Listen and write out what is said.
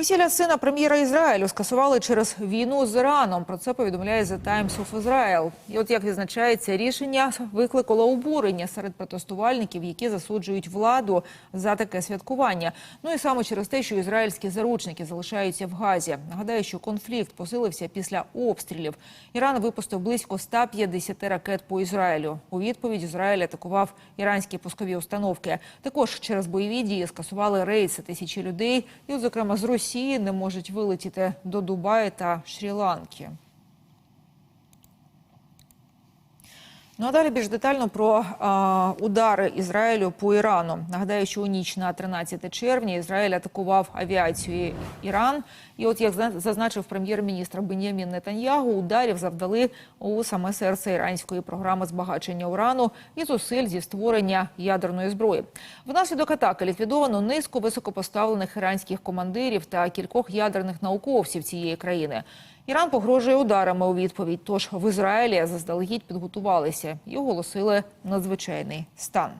Весілля сина прем'єра Ізраїлю скасували через війну з Іраном. Про це повідомляє The Times of Israel. І от як відзначається, рішення викликало обурення серед протестувальників, які засуджують владу за таке святкування. Ну і саме через те, що ізраїльські заручники залишаються в Газі. Нагадаю, що конфлікт посилився після обстрілів. Іран випустив близько 150 ракет по Ізраїлю. У відповідь Ізраїль атакував іранські пускові установки. Також через бойові дії скасували рейси тисячі людей. І, от, зокрема, з Росії не можуть вилетіти до Дубаю та Шрі-Ланки. Ну а далі більш детально про а, удари Ізраїлю по Ірану. Нагадаю, що у ніч на 13 червня Ізраїль атакував авіацію Іран. І от як зазначив прем'єр-міністр Бенямін Нетаньягу, ударів завдали у саме серце іранської програми збагачення урану і зусиль зі створення ядерної зброї. Внаслідок атаки ліквідовано низку високопоставлених іранських командирів та кількох ядерних науковців цієї країни. Іран погрожує ударами у відповідь. Тож в Ізраїлі заздалегідь підготувалися і оголосили надзвичайний стан.